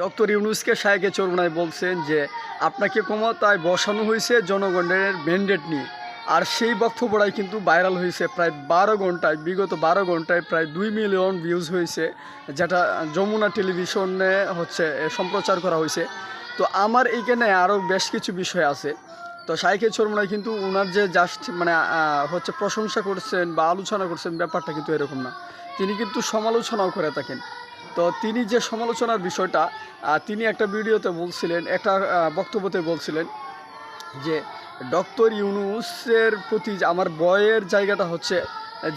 Doctor ইউনুসকে শায়েকে চরমনায় বলছেন যে, আপনাকে ক্ষমতায় বসানো হয়েছে জনগণের ম্যান্ডেট নিয়ে। আর সেই বক্তব্যটাই কিন্তু ভাইরাল হয়েছে প্রায় বারো ঘন্টায়, বিগত বারো ঘন্টায় প্রায় দুই মিলিয়ন ভিউজ হয়েছে, যেটা যমুনা টেলিভিশনে হচ্ছে সম্প্রচার করা হয়েছে। তো আমার এইখানে আরও বেশ কিছু বিষয় আছে। তো শাইখে চরমনায় কিন্তু ওনার যে জাস্ট মানে হচ্ছে প্রশংসা করছেন বা আলোচনা করছেন, ব্যাপারটা কিন্তু এরকম না। তিনি কিন্তু সমালোচনাও করে থাকেন। তো তিনি যে সমালোচনার বিষয়টা তিনি একটা ভিডিওতে বলছিলেন, একটা বক্তব্যতে বলছিলেন যে, ডক্টর ইউনুসের প্রতি আমার বয়ের জায়গাটা হচ্ছে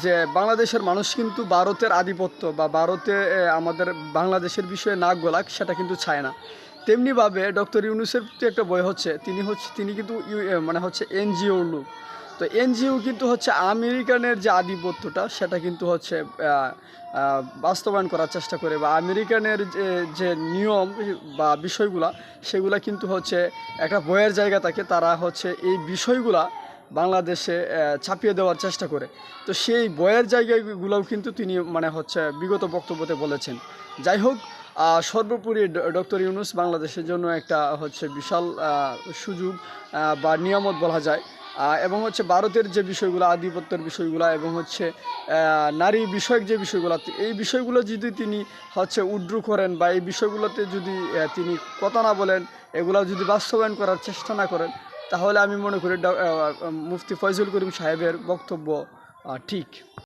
যে, বাংলাদেশের মানুষ কিন্তু ভারতের আধিপত্য বা ভারতে আমাদের বাংলাদেশের বিষয়ে নাক গোলাক, সেটা কিন্তু চায় না। তেমনিভাবে ডক্টর ইউনুসের প্রতি একটা বই হচ্ছে, তিনি হচ্ছে, তিনি কিন্তু মানে হচ্ছে এনজিওর লোক। তো এনজিও কিন্তু হচ্ছে আমেরিকানের যে আধিপত্যটা, সেটা কিন্তু হচ্ছে বাস্তবায়ন করার চেষ্টা করে বা আমেরিকানের যে নিয়ম বা বিষয়গুলা, সেগুলা কিন্তু হচ্ছে একটা বইয়ের জায়গা থাকে। তারা হচ্ছে এই বিষয়গুলা বাংলাদেশে ছাপিয়ে দেওয়ার চেষ্টা করে। তো সেই বইয়ের জায়গাগুলোও কিন্তু তিনি মানে হচ্ছে বিগত বক্তব্যতে বলেছেন। যাই হোক সর্বোপরি ডক্টর ইউনুস বাংলাদেশের জন্য একটা হচ্ছে বিশাল সুযোগ বা নিয়ামত বলা যায়। এবং হচ্ছে ভারতের যে বিষয়গুলো, আধিপত্যের বিষয়গুলো এবং হচ্ছে নারী বিষয়ক যে বিষয়গুলো, এই বিষয়গুলো যদি তিনি হচ্ছে উড্রু করেন বা এই বিষয়গুলোতে যদি তিনি কথা না বলেন, এগুলো যদি বাস্তবায়ন করার চেষ্টা না করেন, তাহলে আমি মনে করি মুফতি ফয়জুল করিম সাহেবের বক্তব্য ঠিক।